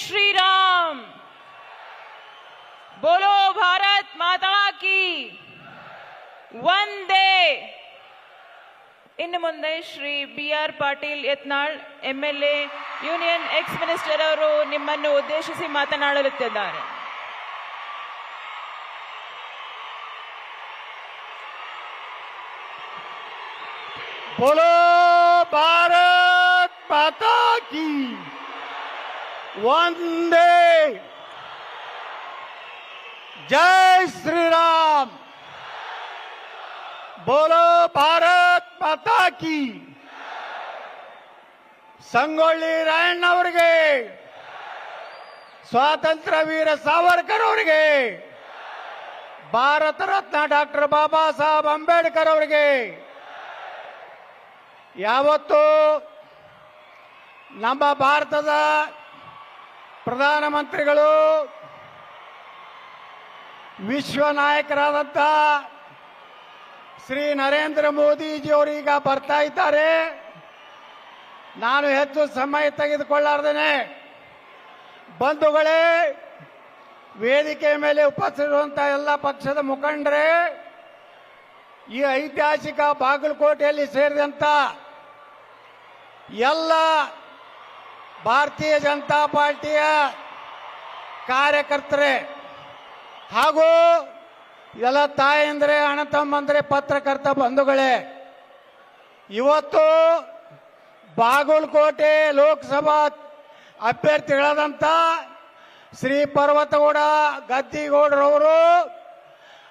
श्री राम बोलो भारत माता की ವಂದೇ ಇನ್ನು ಮುಂದೆ Shri B R Patil Yatnal M L A union ex minister ಅವರು ನಿಮ್ಮನ್ನು ಉದ್ದೇಶಿಸಿ ಮಾತನಾಡಲಿದ್ದಾರೆ बोलो भारत माता की वंदे जय श्री राम बोलो भारत माता की ಸಂಗೊಳ್ಳಿ ರಾಯಣ್ಣವರಿಗೆ ಸ್ವಾತಂತ್ರ್ಯ ವೀರ ಸಾವರ್ಕರ್ ಅವರಿಗೆ ಭಾರತ ರತ್ನ ಡಾಕ್ಟರ್ ಬಾಬಾ ಸಾಹೇಬ್ ಅಂಬೇಡ್ಕರ್ ಅವರಿಗೆ ಯಾವತ್ತು ನಮ್ಮ ಭಾರತದ ಪ್ರಧಾನಮಂತ್ರಿಗಳು, ವಿಶ್ವ ನಾಯಕರಾದಂಥ ಶ್ರೀ ನರೇಂದ್ರ ಮೋದಿಜಿಯವರು ಈಗ ಬರ್ತಾ ಇದ್ದಾರೆ. ನಾನು ಹೆಚ್ಚು ಸಮಯ ತೆಗೆದುಕೊಳ್ಳಾರ್ದೇನೆ. ಬಂಧುಗಳೇ, ವೇದಿಕೆ ಮೇಲೆ ಉಪಸ್ಥಿತಿರುವಂಥ ಎಲ್ಲ ಪಕ್ಷದ ಮುಖಂಡರೇ, ಈ ಐತಿಹಾಸಿಕ ಬಾಗಲಕೋಟೆಯಲ್ಲಿ ಸೇರಿದಂಥ ಎಲ್ಲ ಭಾರತೀಯ ಜನತಾ ಪಾರ್ಟಿಯ ಕಾರ್ಯಕರ್ತರೇ ಹಾಗೂ ಎಲ್ಲ ತಾಯಂದ್ರೆ, ಅಣ್ಣ ತಮ್ಮಂದ್ರೆ, ಪತ್ರಕರ್ತ ಬಂಧುಗಳೇ, ಇವತ್ತು ಬಾಗಲಕೋಟೆ ಲೋಕಸಭಾ ಅಭ್ಯರ್ಥಿಗಳಾದಂಥ ಶ್ರೀ ಪರ್ವತಗೌಡ ಗದ್ದಿಗೌಡರವರು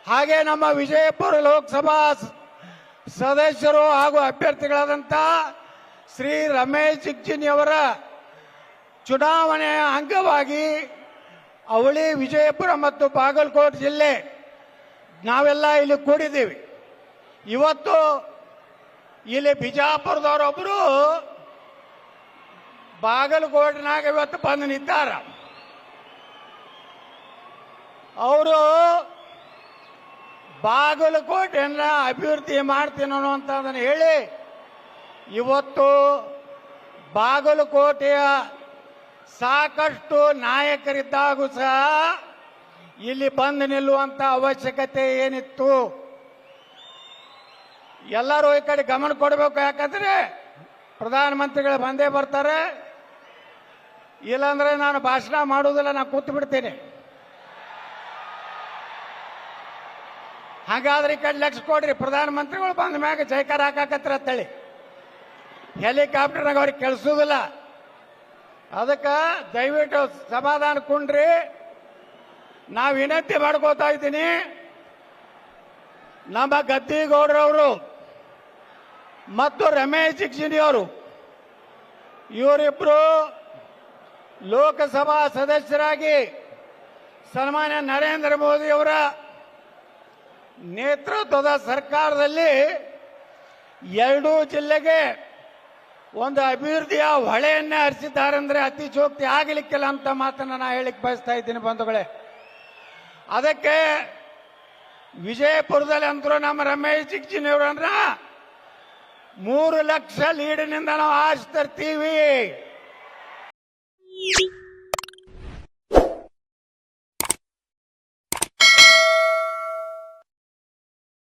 ಹಾಗೆ ನಮ್ಮ ವಿಜಯಪುರ ಲೋಕಸಭಾ ಸದಸ್ಯರು ಹಾಗೂ ಅಭ್ಯರ್ಥಿಗಳಾದಂಥ ಶ್ರೀ ರಮೇಶ್ ಜಿಗ್ಜಿನಿ ಅವರ ಚುನಾವಣೆಯ ಅಂಗವಾಗಿ ಅವಳಿ ವಿಜಯಪುರ ಮತ್ತು ಬಾಗಲಕೋಟೆ ಜಿಲ್ಲೆ ನಾವೆಲ್ಲ ಇಲ್ಲಿ ಕೂಡಿದ್ದೀವಿ. ಇವತ್ತು ಇಲ್ಲಿ ಬಿಜಾಪುರದವರೊಬ್ಬರು ಬಾಗಲಕೋಟೆನಾಗ ಇವತ್ತು ಬಂದು ನಿಂತಾರ. ಅವರು ಬಾಗಲಕೋಟೆಯನ್ನ ಅಭಿವೃದ್ಧಿ ಮಾಡ್ತೀನಿ ಅನ್ನುವಂಥದ್ದನ್ನು ಹೇಳಿ, ಇವತ್ತು ಬಾಗಲಕೋಟೆಯ ಸಾಕಷ್ಟು ನಾಯಕರಿದ್ದಾಗೂ ಸಹ ಇಲ್ಲಿ ಬಂದು ನಿಲ್ಲುವಂತ ಅವಶ್ಯಕತೆ ಏನಿತ್ತು? ಎಲ್ಲರೂ ಈ ಕಡೆ ಗಮನ ಕೊಡಬೇಕು, ಯಾಕಂದ್ರೆ ಪ್ರಧಾನಮಂತ್ರಿಗಳು ಬಂದೇ ಬರ್ತಾರೆ. ಇಲ್ಲಾಂದ್ರೆ ನಾನು ಭಾಷಣ ಮಾಡುವುದಿಲ್ಲ, ನಾನು ಕೂತು ಬಿಡ್ತೇನೆ ಹಾಗಾದ್ರೆ ಈ ಕಡೆ ಲಕ್ಷ ಕೊಡ್ರಿ ಪ್ರಧಾನಮಂತ್ರಿಗಳು ಬಂದ ಮ್ಯಾಗ ಜೈಕಾರ ಹಾಕಾಕತ್ರ ಅಂತೇಳಿ. ಹೆಲಿಕಾಪ್ಟರ್ನಾಗ ಅವ್ರಿಗೆ ಕೆಲ್ಸೋದಿಲ್ಲ ಅದಕ್ಕೆ ದಯವಿಟ್ಟು ಸಮಾಧಾನ ಕುಂಡ್ರಿ. ನಾವು ವಿನಂತಿ ಮಾಡ್ಕೋತಾ ಇದ್ದೀನಿ. ನಮ್ಮ ಗದ್ದಿಗೌಡರವರು ಮತ್ತು ರಮೇಶ್ ಶಿಕ್ಷಣಿ ಅವರು, ಇವರಿಬ್ರು ಲೋಕಸಭಾ ಸದಸ್ಯರಾಗಿ ಸನ್ಮಾನ್ಯ ನರೇಂದ್ರ ಮೋದಿ ಅವರ ನೇತೃತ್ವದ ಸರ್ಕಾರದಲ್ಲಿ ಎರಡೂ ಜಿಲ್ಲೆಗೆ ಒಂದು ಅಭಿವೃದ್ಧಿಯ ಹೊಳೆಯನ್ನೇ ಹರಿಸಿದ್ದಾರೆ ಅಂದ್ರೆ ಅತಿಶೋಕ್ತಿ ಆಗಲಿಕ್ಕಿಲ್ಲ ಅಂತ ಮಾತನ್ನ ನಾ ಹೇಳಿಕ್ ಬಯಸ್ತಾ ಇದ್ದೀನಿ ಬಂಧುಗಳೇ. ಅದಕ್ಕೆ ವಿಜಯಪುರದಲ್ಲಿ ಅಂತರೂ ನಮ್ಮ ರಮೇಶ್ ಜಿಗ್ಜಿನಿಯವರನ್ನ ಮೂರು ಲಕ್ಷ ಲೀಡಿನಿಂದ ನಾವು ಆರಿಸಿ ತರ್ತೀವಿ